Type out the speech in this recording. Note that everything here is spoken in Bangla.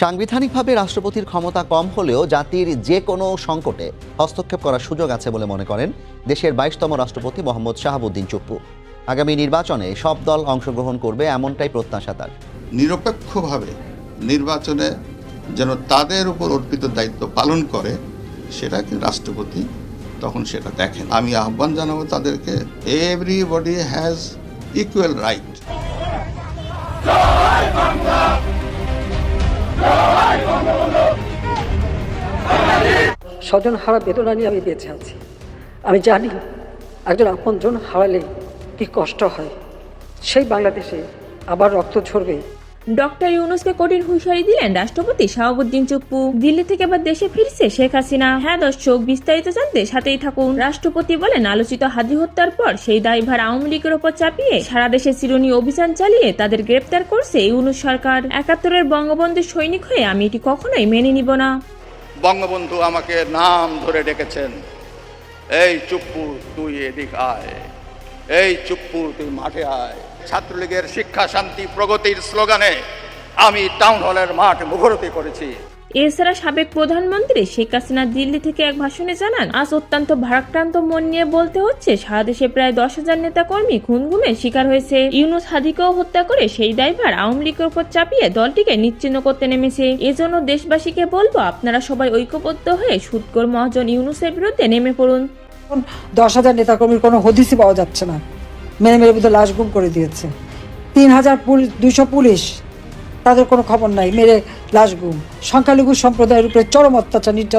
সাংবিধানিকভাবে রাষ্ট্রপতির ক্ষমতা কম হলেও জাতির যে কোনো সংকটে হস্তক্ষেপ করার সুযোগ আছে বলে মনে করেন দেশের বাইশতম রাষ্ট্রপতি মোহাম্মদ শাহাবুদ্দিন চুপ্পু। আগামী নির্বাচনে সব দল অংশগ্রহণ করবে এমনটাই প্রত্যাশা তার। নিরপেক্ষভাবে নির্বাচনে যেন তাদের উপর অর্পিত দায়িত্ব পালন করে, সেটা রাষ্ট্রপতি তখন সেটা দেখেন। আমি আহ্বান জানাব তাদেরকে এভরিবডি হ্যাজ ইকুয়াল রাইট স্বজন হারা বেদনা নিয়ে আমি বেঁচে আছি। আমি জানি একজন আপনজন হারালে কি কষ্ট হয়। সেই বাংলাদেশে আবার রক্ত ঝরবে। ডক্টর ইউনুসকে কঠিন হুঁশিয়ারি দিলেন রাষ্ট্রপতি শাহাবুদ্দিন চুপ্পু। দিল্লি থেকে আবার দেশে ফিরছে শেখ হাসিনা। হ্যাঁ দর্শক, বিস্তারিত জানতে সাথেই থাকুন। রাষ্ট্রপতি বলেন, আলোচিত হাদি হত্যার পর সেই দায়ভার আওয়ামী লীগের ওপর চাপিয়ে সারা দেশে চিরুনি অভিযান চালিয়ে তাদের গ্রেপ্তার করছে ইউনুস সরকার। একাত্তরের বঙ্গবন্ধু সৈনিক হয়ে আমি এটি কখনোই মেনে নিব না। বঙ্গবন্ধু আমাকে নাম ধরে ডেকেছেন। এই চুপ্পু, তুই এদিক আয়। এই চুপ্পু, তুই মাঠে আয়। ছাত্রলীগের শিক্ষা শান্তি প্রগতির স্লোগানে আমি টাউন হলের মাঠ মুখরতি করেছি। এছাড়া সাবেক প্রধানমন্ত্রী শেখ হাসিনা দিল্লি থেকে এক ভাষণে জানান, আজ অত্যন্ত ভারাক্রান্ত মন নিয়ে বলতে হচ্ছে, সারা দেশে প্রায় দশ হাজার নেতা কর্মী খুন গুমের শিকার হয়েছে। ইউনুস হাদিকেও হত্যা করে সেই দায়ভার আওয়ামী লীগের উপর চাপিয়ে দলটিকে নিশ্চিন্ন করতে নেমেছে। এজন্য দেশবাসীকে বলব, আপনারা সবাই ঐক্যবদ্ধ হয়ে সুৎকর মহাজন ইউনুসের বিরুদ্ধে নেমে পড়ুন। দশ হাজার নেতাকর্মীর কোনো হদিসই পাওয়া যাচ্ছে না। মেরে মেরে বুধ লাশ গুম করে দিয়েছে। তিন হাজার পুলিশ, দুইশো পুলিশ, তাদের কোনো খবর নাই। মেরে লাশ গুম। সংখ্যালঘু সম্প্রদায়ের উপরে চরম অত্যাচার নির্যাতন